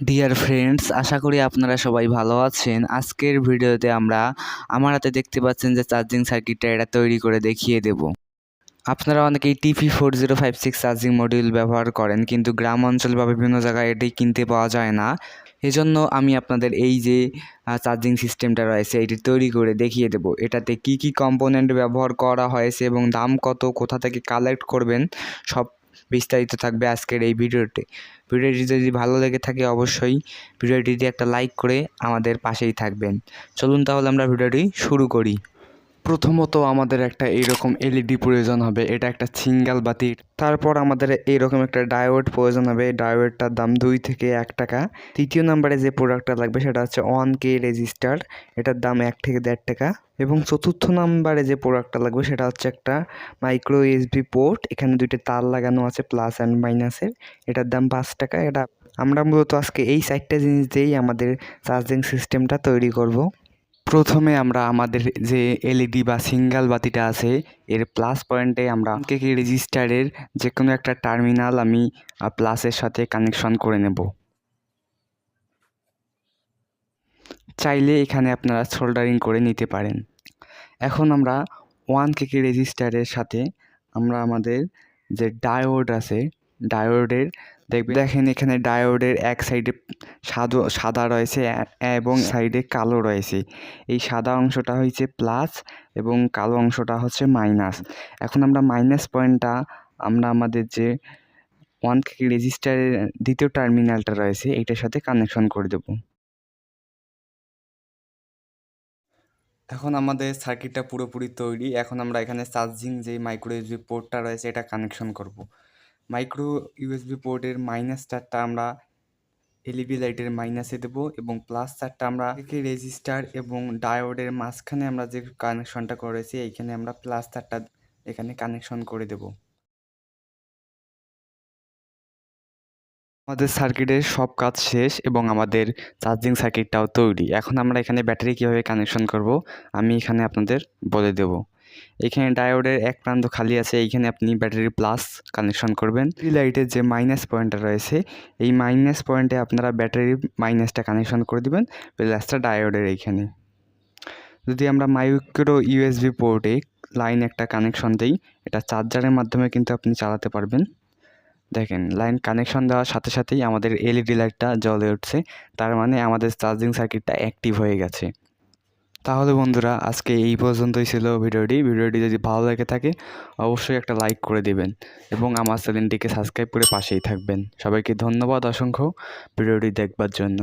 Dear friends আশা করি আপনারা সবাই ভালো আছেন। আজকের ভিডিওতে আমরা আমার হাতে দেখতে পাচ্ছেন যে চার্জিং সার্কিটটা এটা তৈরি করে দেখিয়ে দেব। আপনারা অনেকেই TP four zero five six charging module ব্যবহার করেন, কিন্তু গ্রাম অঞ্চল বা বিভিন্ন জায়গায় এটি কিনতে পাওয়া যায় না। এজন্য আমি আপনাদের এই যে চার্জিং সিস্টেমটা রয়েছে, এটি তৈরি করে দেখিয়ে দেব। এটাতে কি কি কম্পোনেন্ট ব্যবহার করা হয়েছে এবং দাম কত, কোথা থেকে কালেক্ট করবেন, সব বিস্তারিত থাকবে আজকের এই ভিডিওতে ভিডিওটি যদি ভালো লেগে থাকে অবশ্যই ভিডিওটিতে একটা লাইক করে আমাদের পাশেই থাকবেন। চলুন তাহলে আমরা ভিডিওটি শুরু করি। প্রথমত আমাদের একটা এইরকম এলইডি প্রয়োজন হবে, এটা একটা সিঙ্গেল বাতি তারপর আমাদের এইরকম একটা ডায়োড প্রয়োজন হবে ডায়োডটার দাম দুই থেকে এক টাকা। তৃতীয় নাম্বারে যে প্রোডাক্টটা লাগবে সেটা হচ্ছে ওয়ান কে রেজিস্টার এটার দাম এক থেকে দেড় টাকা। এবং চতুর্থ নাম্বারে যে প্রোডাক্টটা লাগবে সেটা হচ্ছে একটা মাইক্রো ইউএসবি পোর্ট এখানে দুইটা তার লাগানো আছে প্লাস অ্যান্ড মাইনাসের এটার দাম পাঁচ টাকা, এটা আমরা মূলত আজকে এই চারটা জিনিস দিয়েই আমাদের চার্জিং সিস্টেমটা তৈরি করব। প্রথমে আমরা আমাদের যে এলইডি বা সিঙ্গেল বাতিটা আছে, এর প্লাস পয়েন্টে আমরা কে কে রেজিস্টারের যে কোনো একটা টার্মিনাল আমি প্লাসের সাথে কানেকশন করে নেব। চাইলে এখানে আপনারা সোল্ডারিং করে নিতে পারেন। এখন আমরা ওয়ান কেকে রেজিস্টারের সাথে, আমরা আমাদের যে ডায়োড আছে ডায়োডের দেখবে দেখেন এখানে ডায়োডের এক সাইডে সাদা সাদা রয়েছে এবং সাইডে কালো রয়েছে। এই সাদা অংশটা হয়েছে প্লাস এবং কালো অংশটা হচ্ছে মাইনাস। এখন আমরা মাইনাস পয়েন্টটা, আমরা আমাদের যে ওয়ান কেকে রেজিস্টারের দ্বিতীয় টার্মিনালটা রয়েছে এইটার সাথে কানেকশন করে দেবো। এখন আমাদের সার্কিটটা পুরোপুরি তৈরি। এখন আমরা এখানে চার্জিং যে মাইক্রো পোর্টটা রয়েছে, এটা কানেকশন করব। মাইক্রো ইউএসবি পোর্টের মাইনাস চারটা আমরা এলইডি লাইটের মাইনাসে দেবো এবং প্লাস চারটা আমরা রেজিস্টার এবং ডায়োডের মাঝখানে আমরা যে কানেকশনটা করেছি, এইখানে আমরা প্লাস চারটা এখানে কানেকশন করে দেবো। আমাদের সার্কিটের সব কাজ শেষ এবং আমাদের চার্জিং সার্কিটটাও তৈরি। এখন আমরা এখানে ব্যাটারি কীভাবে কানেকশন করব, আমি এখানে আপনাদের বলে দেব। এখানে ডায়োডের এক প্রান্ত খালি আছে, এইখানে আপনি ব্যাটারি প্লাস কানেকশন করবেন। লাইটের যে মাইনাস পয়েন্টটা রয়েছে, এই মাইনাস পয়েন্টে আপনারা ব্যাটারি মাইনাসটা কানেকশন করে দেবেন প্লাসটা ডায়োডের এইখানে। যদি আমরা মাইক্রো ইউএসবি পোর্টে লাইন একটা কানেকশন দিই, এটা চার্জারের মাধ্যমে কিন্তু আপনি চালাতে পারবেন। দেখেন লাইন কানেকশন দেওয়ার সাথে সাথেই আমাদের এলইডি লাইটটা জ্বলে উঠছে, তার মানে আমাদের চার্জিং সার্কিটটা অ্যাক্টিভ হয়ে গেছে। তাহলে বন্ধুরা, আজকে এই পর্যন্তই ছিল ভিডিওটি। ভিডিওটি যদি ভালো লাগে থাকে, অবশ্যই একটা লাইক করে দেবেন এবং আমার চ্যানেলটিকে সাবস্ক্রাইব করে পাশেই থাকবেন। সবাইকে ধন্যবাদ অসংখ্য। ভিডিওটি দেখবার জন্য।